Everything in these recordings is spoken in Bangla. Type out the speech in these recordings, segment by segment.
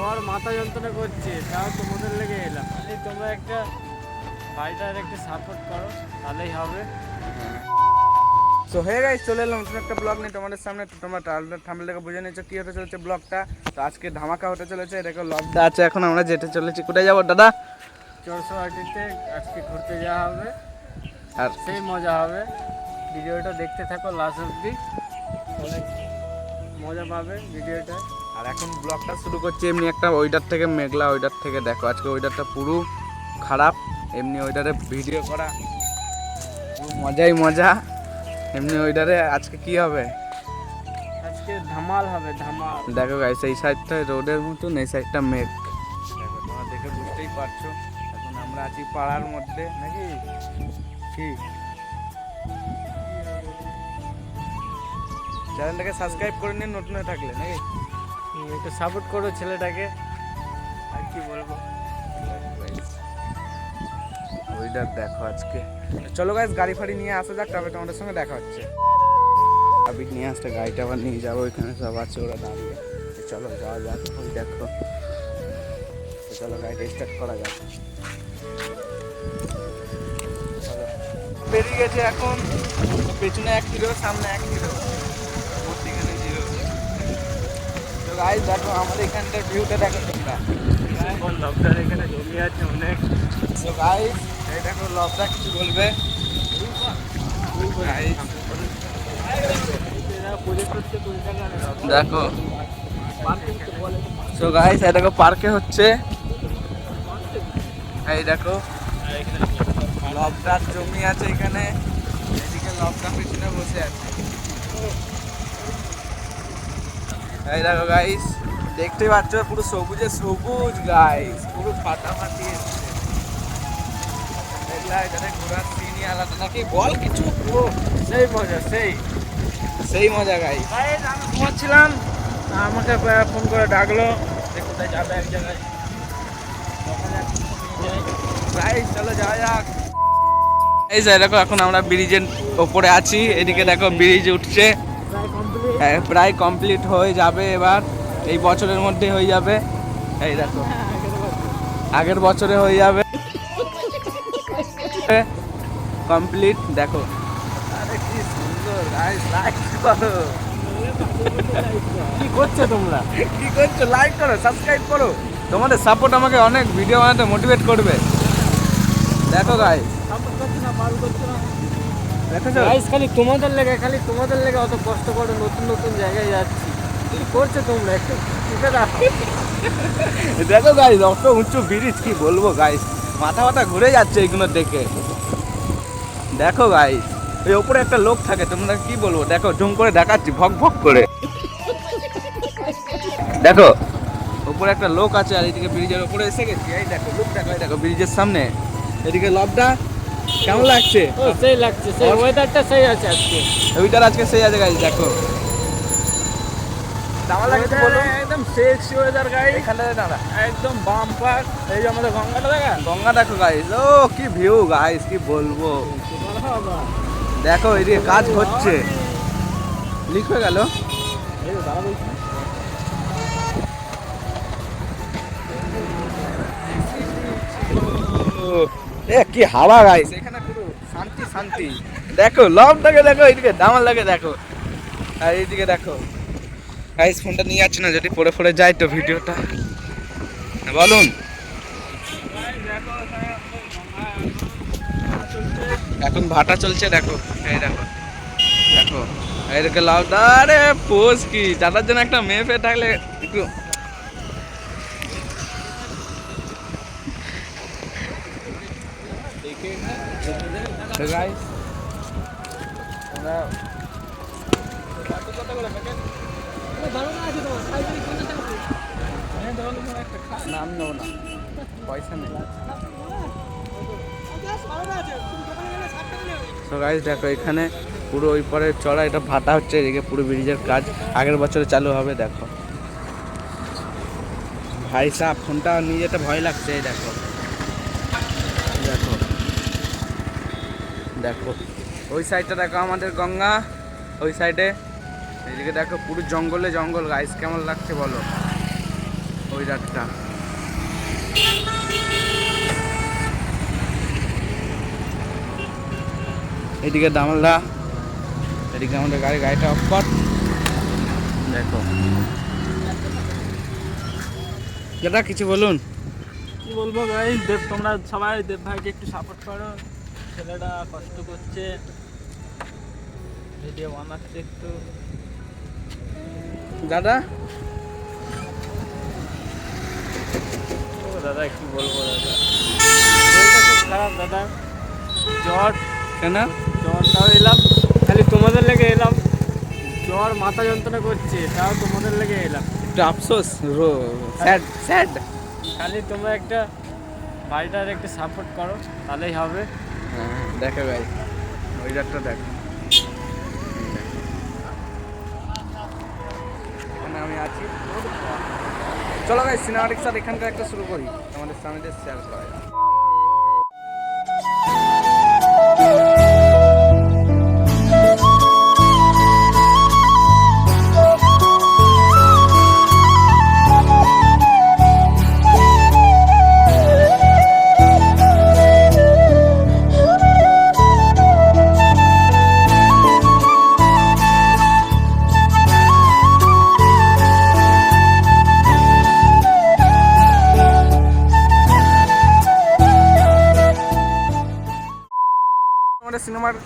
আমার মাথা যন্ত্রণা করছে তাও তো তোমাদের লেগে এলাম। এই তোমরা একটা বাড়িটার একটা সাপোর্ট করো তাহলেই হবে। সো হয়ে গাইস চলে এলাম নতুন একটা ব্লগ নিয়ে তোমাদের সামনে। তোমরা টার্লার থাম্বনেল দেখে বুঝে নিয়েছো কি হতে চলেছে ব্লগটা তো আজকে ধামাকা হতে চলেছে। দেখো লবটা আছে এখন আমরা যেতে চলেছি। কোথায় যাব দাদা? চরশো আটিতে আজকে ঘুরতে যাওয়া হবে। আর সেই মজা হবে। ভিডিওটা দেখতে থাকো লাস্ট অব্দি অনেক মজা পাবে ভিডিওটা। আর এখন ব্লগটা শুরু করছি এমনি একটা ওইটার থেকে মেঘলা ওইটার থেকে। দেখো আজকে ওইটারটা পুরো খারাপ এমনি ওইটারে ভিডিও করা পুরো মজাই মজা। এমনি ওইটারে আজকে কি হবে? আজকে ধামাল হবে ধামাল। দেখো গাইস এই সাইডটা রোডের মতন এই সাইডটা মেঘ। দেখো তোমরা দেখে বুঝতেই পারছ। এখন আমরা আছি পাড়ার মধ্যে। নাকি? কি? চ্যানেলটাকে সাবস্ক্রাইব করে নিন নতুন হয়ে থাকলে নাকি? একটু সাপোর্ট করো ছেলেটাকে। আর কি বলব? ওইটা দেখো আজকে। চলো গাইস গাড়ি ফাড়ি নিয়ে আসা যাক তবে তোমাদের সঙ্গে দেখা হচ্ছে। আবির নিয়ে আসতে, গাড়িটা আবার নিয়ে যাব, ওইখানে সব আছে, ওরা দাঁড়িয়ে। চলো, যাওয়া যাক, ওই দেখো। চলো গাড়িটা স্টার্ট করা যাক। বেরিয়ে গেছে এখন। পেছনে এক কিলো, সামনে এক কিলো। গাইস দেখো আমাদের এখানটার ভিউটা দেখো তোমরা। লকডাউন এখানে জমি আছে অনেক। তো গাইস এই দেখো লবটা কিছু বলবে? দেখো। সো গাইস এই দেখো পার্কে হচ্ছে। এই দেখো লবটার জমি আছে এখানে। এদিকে লবটা পিছনে বসে আছে। এই দেখো গাইস দেখতে পাচ্ছ পুরো সবুজে সবুজ গাইস পুরো ফাটাফাটি এসছে। এগুলা এখানে ঘোরার সিনই আলাদা নাকি? বল কিছু। পুরো সেই মজা সেই সেই মজা গাইস গাইস আমি ঘুমাচ্ছিলাম আমাকে ফোন করে ডাকলো যে কোথায় যাবে এক জায়গায়। গাইস চলো যাওয়া যাক। এই যে দেখো এখন আমরা ব্রিজের ওপরে আছি। এদিকে দেখো ব্রিজ উঠছে। হ্যাঁ, প্রায় কমপ্লিট হয়ে যাবে এবার। এই বছরের মধ্যে হয়ে যাবে। এই দেখো। আগের বছরে হয়ে যাবে। কমপ্লিট দেখো। কি করছ তোমরা? কি করছ? লাইক করো সাবস্ক্রাইব করো। তোমাদের সাপোর্ট আমাকে অনেক ভিডিও বানাতে মোটিভেট করবে। দেখো গাইস দেখেছ গাইস খালি তোমাদের লেগে খালি তোমাদের লেগে অত কষ্ট করে নতুন নতুন জায়গায় যাচ্ছি। কি করছ তোমরা? একটু দেখো গাইস অত উঁচু ব্রিজ কি বলব গাইস মাথা মাথা ঘুরে যাচ্ছে এইগুলো দেখে। দেখো গাইস ওই ওপরে একটা লোক থাকে তোমরা কি বলব? দেখো জুম করে দেখাচ্ছি ভক ভক করে। দেখো উপরে একটা লোক আছে আর এদিকে ব্রিজের ওপরে এসে গেছি। এই দেখো লোক দেখো এই দেখো ব্রিজের সামনে। এদিকে লবটা কেমন লাগছে? ও সেই লাগছে সেই ওয়েদারটা সেই আছে আজকে। ওইটার আজকে সেই আছে গাইস দেখো। একদম সেক্সি ওয়েদার গাইস এখানে দাঁড়া। একদম বাম্পার। এই যে আমাদের গঙ্গাটা দেখা? গঙ্গা দেখো গাইস ও কি ভিউ গাইস কি বলব? দেখো এদিকে কাজ হচ্ছে। লিক হয়ে গেল। এ, কি হাওয়া গাইস, এখানে পুরো শান্তি শান্তি। দেখো লবটাকে দেখো, এইদিকে দামাল লাগে, দেখো। আর এইদিকে দেখো। গাইস, ফোনটা নিয়ে যাচ্ছে না, যদি পড়ে পড়ে যায় তো ভিডিওটা। বলুন। এখন ভাটা চলছে, দেখো। এই দেখো। দেখো। এদিকে লাউ আরে পোজ কি? দাদার জন্য একটা মেয়ে পেয়ে থাকলে একটু নাম নেব না পয়সা নেই গাইজ দেখো এখানে পুরো ওই পরে চড়া এটা ভাটা হচ্ছে এদিকে পুরো ব্রিজের কাজ আগের বছরে চালু হবে দেখো ভাই সাহ ফোনটা নিয়ে যেতে ভয় লাগছে দেখো দেখো দেখো, ওই সাইডটা দেখো আমাদের গঙ্গা, ওই সাইডে এইদিকে দেখো পুরো জঙ্গলে জঙ্গল গাইস কেমন লাগছে বলো? ওই রাতটা। এদিকে দামলদা, এদিকে আমাদের গাড়ি, গাড়িটা অফ কর। দেখো। দাদা, কিছু বলুন। কি বলব ভাই দেব, তোমরা সবাই দেব ভাইকে একটু সাপোর্ট করো। ছেলেটা কষ্ট করছে। ভিডিও বানাচ্ছে একটু দাদা? ও দাদা কি বলব দাদা? খুব খারাপ দাদা। জ্বর। কেন? জ্বরটাও এলাম। খালি তোমাদের লেগে এলাম। জ্বর মাথা যন্ত্রণা করছে তাও তোমাদের লেগে এলাম। একটু আফসোস স্যাড স্যাড। খালি তোমরা একটা বাড়িটার একটু সাপোর্ট করো তাহলেই হবে। হ্যাঁ দেখো ভাই। ওই রাতটা দেখো। এখানে আমি আছি। চলো ভাই সিনেমাটিক স্যার এখানকার একটা শুরু করি। আমাদের স্বামীদের শেয়ার করা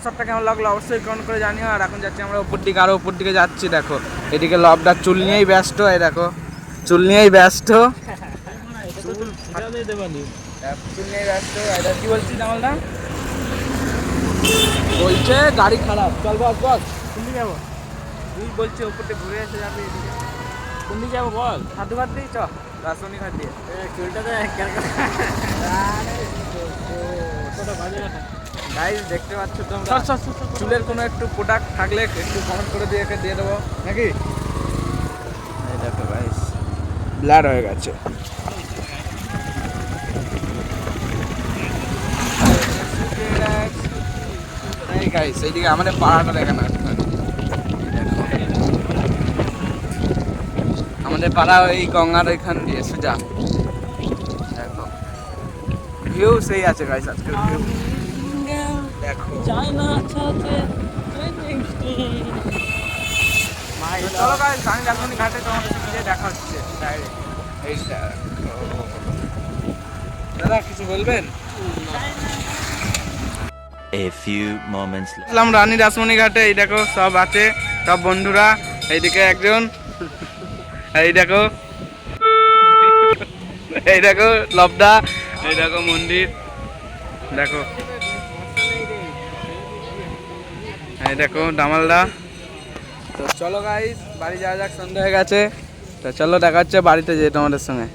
শটটা কেমন লাগল অবশ্যই কমেন্ট করে জানিও। আর এখন যাচ্ছি আমরা উপর দিকে আরও উপর দিকে যাচ্ছি দেখো। এদিকে লবটা চুল নিয়েই ব্যস্ত এই দেখো। চুল নিয়েই ব্যস্ত। চুল নিয়েই ব্যস্ত। কি বলছিস জামালদা? বলছে গাড়ি খারাপ। চল বস বস কোন দিকে যাব? তুই বলছি উপর দিয়ে ঘুরে এসে যাবে এদিকে। কোন দিকে যাব বল? সাধু ঘাট দিয়ে। চ রাসনি ঘাট দিয়ে বাজে কথা। গাইজ দেখতে পাচ্ছ তোমরা। চুলের কোনো একটু প্রোডাক্ট থাকলে একটু কমেন্ট করে দিয়ে একে দিয়ে দেবো। নাকি? এই দেখো গাইস ব্লার হয়ে গেছে। এই গাইস এইদিকে আমাদের পাড়াটা দেখে না আমাদের পাড়া ওই গঙ্গার ওইখান দিয়ে সোজা। দেখো। ভিউ সেই আছে গাইস আজকে ভিউ দেখো। চায়না ছাতে তো চলো গাইস আমি রাজধানী ঘাটে তোমাদের সাথে দেখা হচ্ছে ডাইরেক্ট এইটা দাদা কিছু বলবেন? A few moments আসলাম রানী রাসমণি ঘাটে এই দেখো সব আছে সব বন্ধুরা এইদিকে একজন এই দেখো এই দেখো লবদা এই দেখো মন্দির দেখো। এই দেখো, দামালদা। তো চলো গাইস বাড়ি যাওয়া যাক সন্ধ্যা হয়ে গেছে। তো চলো দেখাচ্ছে বাড়িতে যেয়ে তোমাদের সঙ্গে।